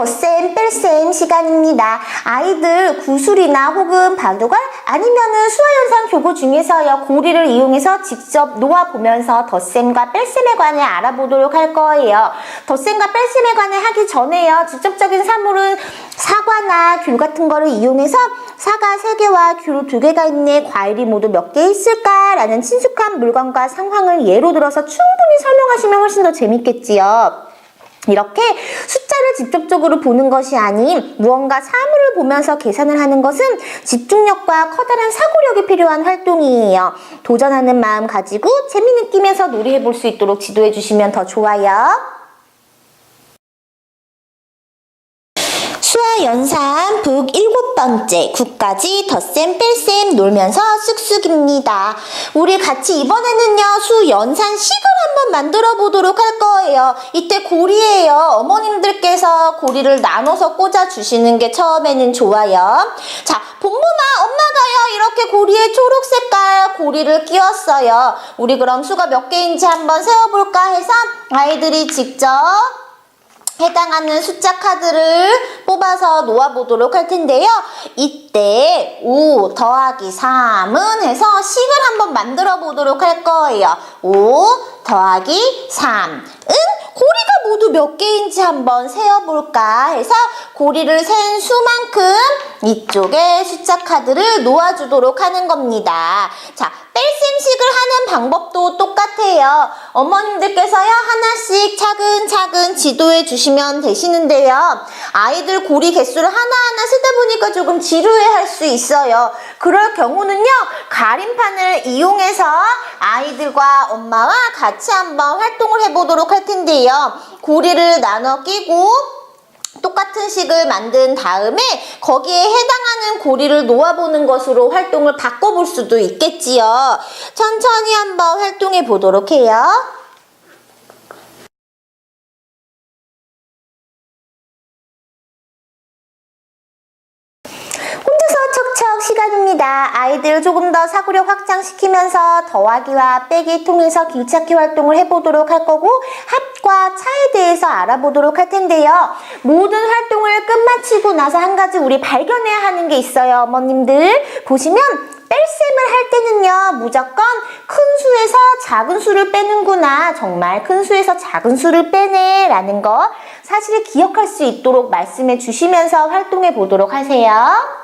덧셈 뺄셈 시간입니다. 아이들 구술이나 혹은 바둑알 아니면은 수화현상 교구 중에서요 고리를 이용해서 직접 놓아보면서 덧셈과 뺄셈에 관해 알아보도록 할 거예요. 덧셈과 뺄셈에 관해 하기 전에요 직접적인 사물은 사과나 귤 같은 거를 이용해서 사과 3개와 귤 2개가 있네 과일이 모두 몇 개 있을까라는 친숙한 물건과 상황을 예로 들어서 충분히 설명하시면 훨씬 더 재밌겠지요. 이렇게 숫자를 직접적으로 보는 것이 아닌 무언가 사물을 보면서 계산을 하는 것은 집중력과 커다란 사고력이 필요한 활동이에요. 도전하는 마음 가지고 재미 느끼면서 놀이해 볼 수 있도록 지도해 주시면 더 좋아요. 연산 북 일곱 번째 국까지 덧셈 뺄셈 놀면서 쓱쓱입니다. 우리 같이 이번에는요 수 연산 식을 한번 만들어 보도록 할 거예요. 이때 고리예요. 어머님들께서 고리를 나눠서 꽂아 주시는 게 처음에는 좋아요. 자, 봄봄아 엄마가요 이렇게 고리에 초록 색깔 고리를 끼웠어요. 우리 그럼 수가 몇 개인지 한번 세어볼까 해서 아이들이 직접 해당하는 숫자 카드를 뽑아서 놓아보도록 할 텐데요. 이때 5 더하기 3은 해서 식을 한번 만들어 보도록 할 거예요. 5 더하기 3은 고리가 모두 몇 개인지 한번 세어볼까 해서 고리를 센 수만큼 이쪽에 숫자 카드를 놓아주도록 하는 겁니다. 자, 뺄셈식을 하는 방법도 똑같아요. 어머님들께서요, 하나씩 차근차근 지도해 주시면 되시는데요. 아이들 고리 개수를 하나하나 세다 보니까 조금 지루해 할 수 있어요. 그럴 경우는요, 가림판을 이용해서 아이들과 엄마와 같이 한번 활동을 해보도록 할 텐데요. 고리를 나눠 끼고 똑같은 식을 만든 다음에 거기에 해당하는 고리를 놓아보는 것으로 활동을 바꿔볼 수도 있겠지요. 천천히 한번 활동해 보도록 해요. 시간입니다. 아이들 조금 더 사고력 확장시키면서 더하기와 빼기 통해서 길찾기 활동을 해보도록 할 거고 합과 차에 대해서 알아보도록 할 텐데요. 모든 활동을 끝마치고 나서 한 가지 우리 발견해야 하는 게 있어요. 어머님들 보시면 뺄셈을 할 때는요 무조건 큰 수에서 작은 수를 빼는구나 정말 큰 수에서 작은 수를 빼네 라는 거 사실을 기억할 수 있도록 말씀해 주시면서 활동해 보도록 하세요.